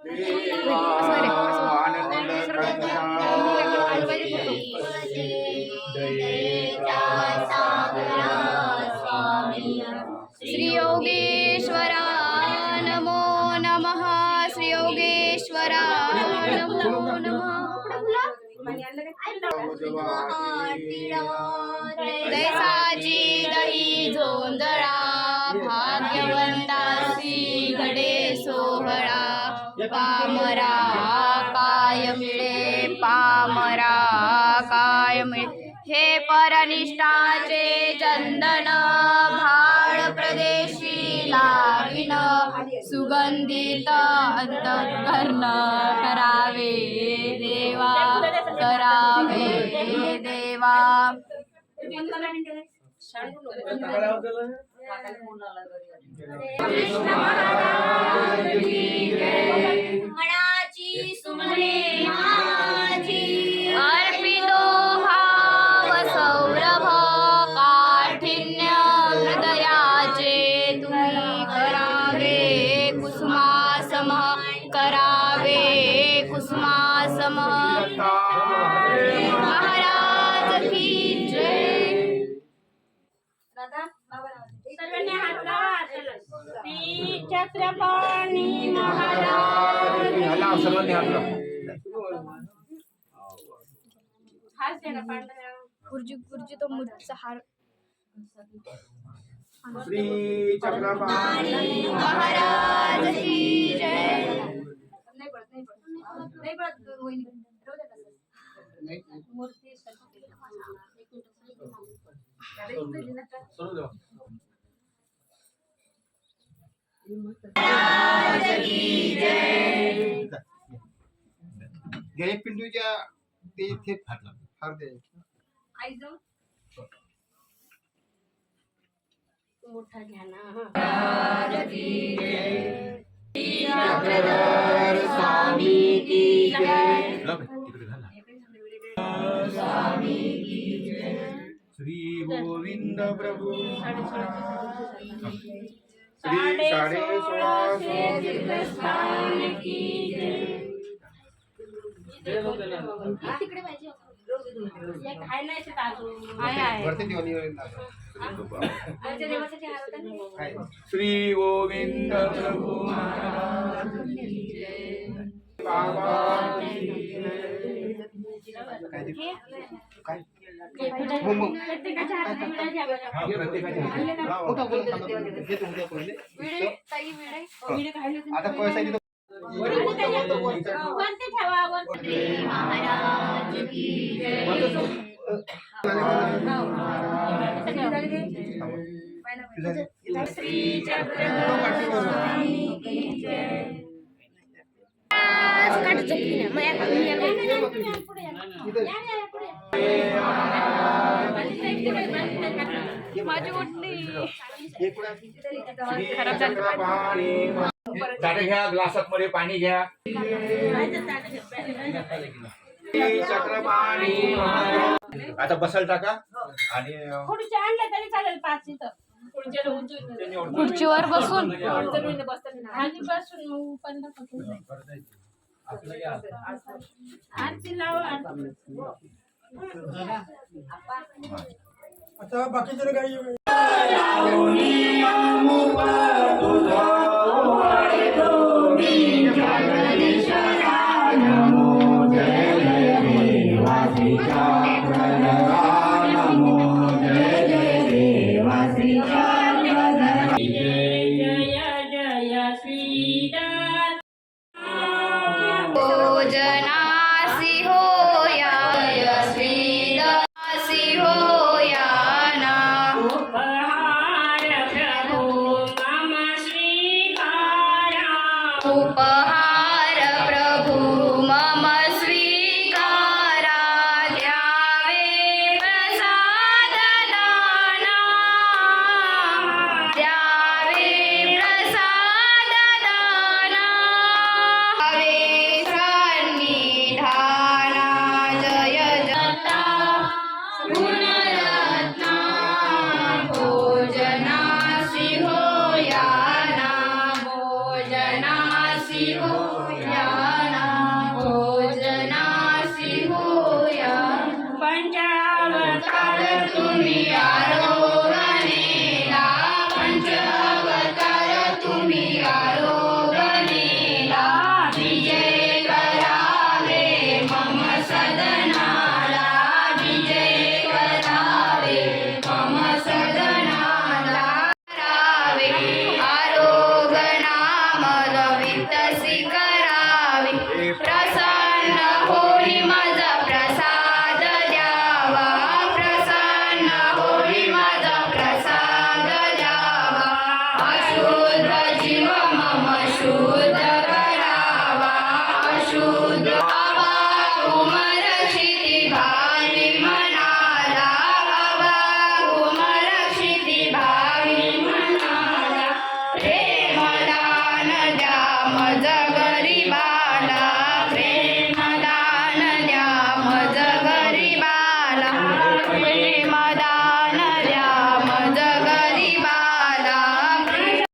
श्री योगेश्वरा नमो नमः श्री योगेश्वरा नमो नमः दैसाची दही झोंधळा भाग्यवंतासी घडे सोहळा पामरा काय मिळे पामरा काय मिळे हे परनिष्ठाचे चंदन भाळ प्रदेशी लाविन सुगंधित अंतकर्ण करावे देवा करावे देवा। मनाची महाराज. सर्वांनी. हात द्या ना पांढऱ्या गुरुजी गुरुजी तो मूर्तीचा हार. श्री चक्रपाणी महाराज की जय. नाही पडत नाही पडत. नाही पडत वहिनी. राहू द्या तसंच. मूर्ती पिंटूच्या ते थेट लावा. हार दे. आई जाऊ. मोठा घ्या. श्री गोविंद प्रभू. श्री साडे गोविंद प्रभू बाबा आता पैसा इथं- वरती ठेवा वरती. श्री माझी ओढणी. खराब झालं घ्या ग्लासात मध्ये पाणी घ्या. चक्रपाणी. आता बसल टाका. आणि अं, खुर्ची आणल्या तरी चालेल पाच इथं. खुर्चीवर बसून. खाली बसून. आरती लावा. आता बाकीचे काही जय उपहार துணியாரோ